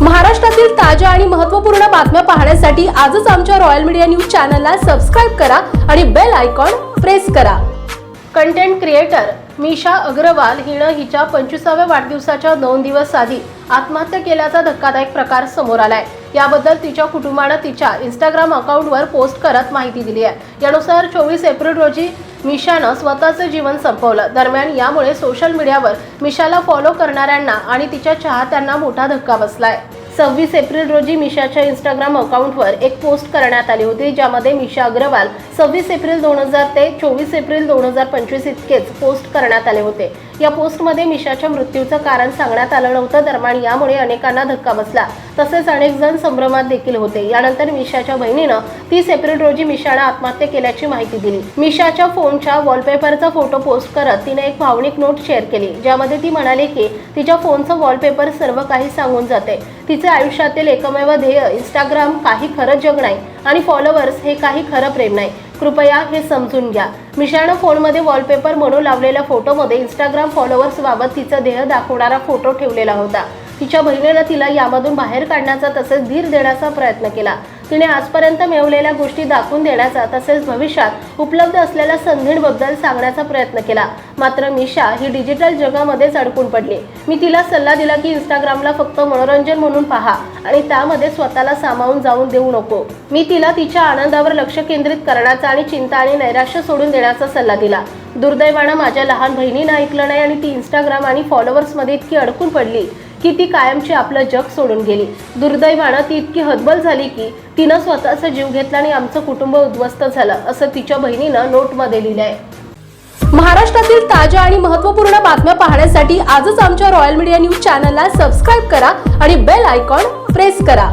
महाराष्ट्रातील ताज्या आणि महत्त्वपूर्ण बातम्या पाहण्यासाठी आजच आमच्या रॉयल मीडिया न्यूज चॅनलला सबस्क्राईब करा आणि बेल आयकॉन प्रेस करा. कंटेंट क्रिएटर मिशा अग्रवाल हिनं हिच्या पंचवीसाव्या वाढदिवसाच्या दोन दिवस आधी आत्महत्या केल्याचा धक्कादायक प्रकार समोर आलाय. याबद्दल तिच्या कुटुंबानं तिच्या इंस्टाग्राम अकाउंटवर पोस्ट करत माहिती दिली आहे. यानुसार चोवीस एप्रिल रोजी मिशानं स्वतःचं जीवन संपवलं. दरम्यान यामुळे सोशल मीडियावर मिशाला फॉलो करणाऱ्यांना आणि तिच्या चाहत्यांना मोठा धक्का बसलाय. सव्वीस एप्रिल रोजी मिशाच्या इंस्टाग्राम अकाउंटवर एक पोस्ट करण्यात आली होती ज्यामध्ये मिशा अग्रवाल सव्वीस एप्रिल दोन हजार ते चोवीस एप्रिल दोन हजार पंचवीस इतकेच पोस्ट करण्यात आले होते. या पोस्टमध्ये मिशाच्या मृत्यूचं कारण सांगण्यात आलं नव्हतं. दरम्यान यामुळे अनेकांना धक्का बसला. तसेच अनेक जण संभ्रमात देखील होते. यानंतर मिशाच्या बहिणीनं तीस एप्रिल रोजी मिशानं आत्महत्या केल्याची माहिती दिली. मिशाच्या फोनच्या वॉलपेपरचा फोटो पोस्ट करत तिने एक भावनिक नोट शेअर केली ज्यामध्ये ती म्हणाली की तिच्या फोनचं वॉलपेपर सर्व काही सांगून जाते. तिचे आयुष्यातील एकमेव ध्येय इंस्टाग्राम काही खरंच जग नाही. आणि फॉलोअर्स हे काही खरं प्रेम नाही. कृपया हे समजून घ्या. मिशानं फोनमध्ये वॉलपेपर म्हणून लावलेल्या फोटोमध्ये इंस्टाग्राम फॉलोअर्स बाबत तिचं देह दाखवणारा फोटो ठेवलेला होता. तिच्या बहिणीनं तिला यामधून बाहेर काढण्याचा तसेच धीर देण्याचा प्रयत्न केला. तिने आजपर्यंत मिळवलेल्या गोष्टी दाखवून देण्याचा तसेच भविष्यात उपलब्ध असलेल्या संधींबद्दल सांगण्याचा प्रयत्न केला. मात्र मिशा ही डिजिटल जगामध्येच अडकून पडली. मी तिला सल्ला दिला की इंस्टाग्रामला फक्त मनोरंजन म्हणून पहा आणि त्यामध्ये स्वतःला सामावून जाऊन देऊ नको. मी तिला तिच्या आनंदावर लक्ष केंद्रित करण्याचा आणि चिंता आणि नैराश्य सोडून देण्याचा सल्ला दिला. दुर्दैवानं माझ्या लहान बहिणीनं ऐकलं नाही आणि ती इंस्टाग्राम आणि फॉलोअर्समध्ये इतकी अडकून पडली. की ती कायमची आपलं जग सोडून गेली. दुर्दैवानं ती इतकी हतबल झाली की तिनं स्वतःचा जीव घेतला आणि आमचं कुटुंब उद्ध्वस्त झालं असं तिच्या बहिणीनं नोटमध्ये लिहिलंय. महाराष्ट्रातील ताज्या आणि महत्त्वपूर्ण बातम्या पाहण्यासाठी आजच आमच्या रॉयल मीडिया न्यूज चॅनलला सबस्क्राईब करा आणि बेल आयकॉन प्रेस करा.